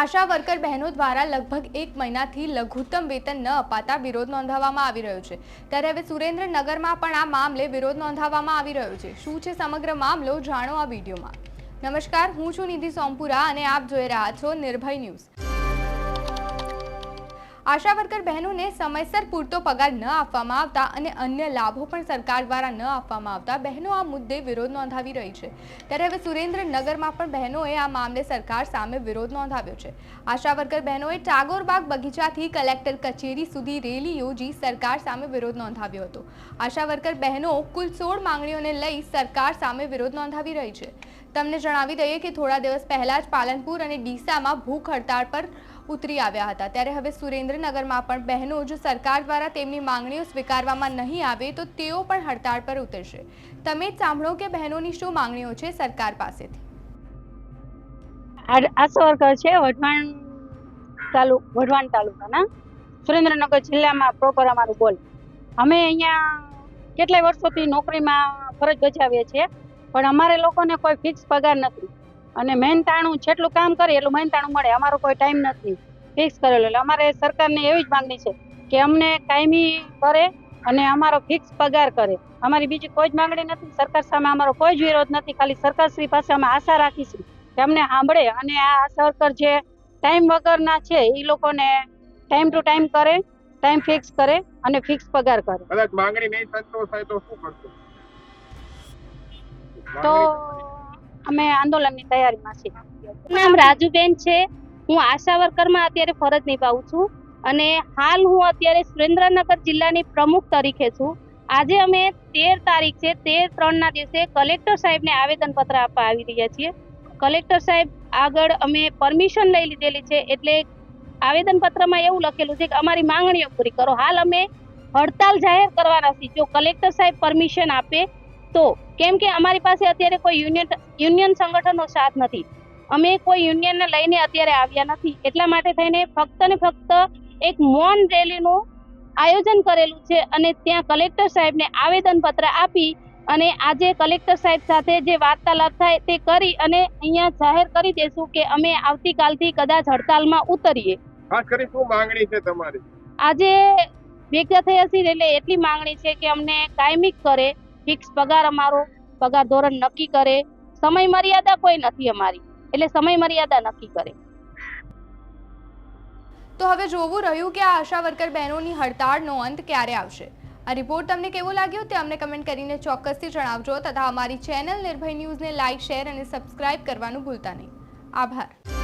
આશા worker બહેનો દ્વારા લગભગ એક મહિનાથી લઘુત્તમ વેતન ન અપાતા વિરોધ નોંધાવવામાં આવી રહ્યો છે. ત્યારે હવે સુરેન્દ્રનગરમાં પણ આ મામલે વિરોધ નોંધાવવામાં આવી રહ્યો છે. શું છે સમગ્ર મામલો જાણો આ વિડીયોમાં. નમસ્કાર, હું છું નિધિ સોમપુરા અને આપ જોઈ રહ્યા છો નિર્ભય ન્યૂઝ. આશા વર્કર બહેનોને સમયસર પૂરતો પગાર ન આપવામાં આવતા અને અન્ય લાભો પણ સરકાર દ્વારા ન આપવામાં આવતા બહેનો આ મુદ્દે વિરોધ નોંધાવી રહી છે. ત્યારે હવે સુરેન્દ્રનગરમાં પણ બહેનોએ આ મામલે સરકાર સામે વિરોધ નોંધાવ્યો છે. આશા વર્કર બહેનોએ ટાગોરબાગ બગીચાથી કલેક્ટર કચેરી સુધી રેલી યોજી સરકાર સામે વિરોધ નોંધાવ્યો હતો. આશા વર્કર બહેનો કુલ સોળ માંગણીઓને લઈ સરકાર સામે વિરોધ નોંધાવી રહી છે. તમને જણાવી દઈએ કે થોડા દિવસ પહેલા જ પાલનપુર અને ડીસામાં ભૂખ હડતાળ પર ઉતરી આવ્યા હતા. ત્યારે હવે સુરેન્દ્રનગરમાં પણ બહેનો જો સરકાર દ્વારા તેમની માંગણીઓ સ્વીકારવામાં નહીં આવે તો તેઓ પણ હડતાળ પર ઉતરશે. તમે જ સાંભળો કે બહેનોની શું માંગણીઓ છે સરકાર પાસેથી. આશા વર્કર છે, વઢવાણ તાલુ વઢવાણ તાલુકાના. સુરેન્દ્રનગર જિલ્લામાં પ્રોપર અમારું બોલ. અમે અહીંયા કેટલાય વર્ષોથી નોકરીમાં ફરજ બજાવીએ છીએ, પણ અમારે લોકોને કોઈ ફિક્સ પગાર નથી. અને મહેનતાણું જેટલું કામ કરીએ એટલું મહેનતાણું મળે. અમારો કોઈ ટાઈમ નથી. ફિક્સ કરેલો. એટલે અમારે સરકારને એવી જ માંગણી છે કે અમને કાયમી કરે અને અમારો ફિક્સ પગાર કરે. અમારી બીજી કોઈ જ માંગણી નથી. સરકાર સામે અમારો કોઈ જ વિરોધ નથી. ખાલી સરકારશ્રી પાસે અમે આશા રાખીશું કે અમને સાંભળે અને આ સરકાર જે ટાઈમ વગરના છે એ લોકોને ટાઈમ ટુ ટાઈમ કરે ટાઈમ ફિક્સ કરે અને ફિક્સ પગાર કરે. કદાચ માંગણી નહીં સંતોષાય તો શું કરશો? તો અમે આંદોલનની તૈયારીમાં છીએ. નામ રાજુબેન છે. હું આશા વર્કરમાં અત્યારે ફરજ નિભાવું છું અને હાલ હું અત્યારે સુરેન્દ્રનગર જિલ્લાની પ્રમુખ તરીકે છું. આજે અમે તેર તારીખ છે, તેર ત્રણના દિવસે કલેક્ટર સાહેબને આવેદનપત્ર આપવા આવી રહ્યા છીએ. કલેક્ટર સાહેબ, આગળ અમે પરમિશન લઈ લીધેલી છે એટલે આવેદનપત્રમાં એવું લખેલું છે કે અમારી માંગણીઓ પૂરી કરો. હાલ અમે હડતાલ જાહેર કરવાના છીએ. જો કલેક્ટર સાહેબ પરમિશન આપે તો કેમ કે અમારી પાસે અત્યારે કોઈ યુનિયન યુનિયન સંગઠનનો સાથ નથી. અમે કોઈ યુનિયનને લઈને અત્યારે આવ્યા નથી. એટલા માટે થઈને ફક્ત ને ફક્ત એક મૌન રેલીનું આયોજન કરેલું છે અને ત્યાં કલેક્ટર સાહેબને આવેદનપત્ર આપી અને આજે કલેક્ટર સાહેબ સાથે જે વાર્તાલાપ થાય તે કરી અને અહીંયા જાહેર કરી દેશું કે અમે આવતીકાલથી કદાચ હડતાલમાં ઉતરીએ. ખાસ કરી શું માંગણી છે તમારી? આજે ભેગા થયા છીએ એટલે એટલી માંગણી છે કે અમને કાયમિક કરે ફિક્સ પગાર અમારો, પગાર ધોરણ નક્કી કરે. સમય મર્યાદા કોઈ નથી અમારી, એટલે સમય મર્યાદા નક્કી કરે. તો હવે જોવું રહ્યું કે આ આશા વર્કર બહેનોની હડતાળનો અંત ક્યારે આવશે. આ રિપોર્ટ તમને કેવો લાગ્યો તે અમને કમેન્ટ કરીને ચોક્કસથી જણાવજો તથા અમારી ચેનલ નિર્ભય ન્યૂઝને લાઇક શેર અને સબસ્ક્રાઇબ કરવાનું ભૂલતા નહીં. આભાર.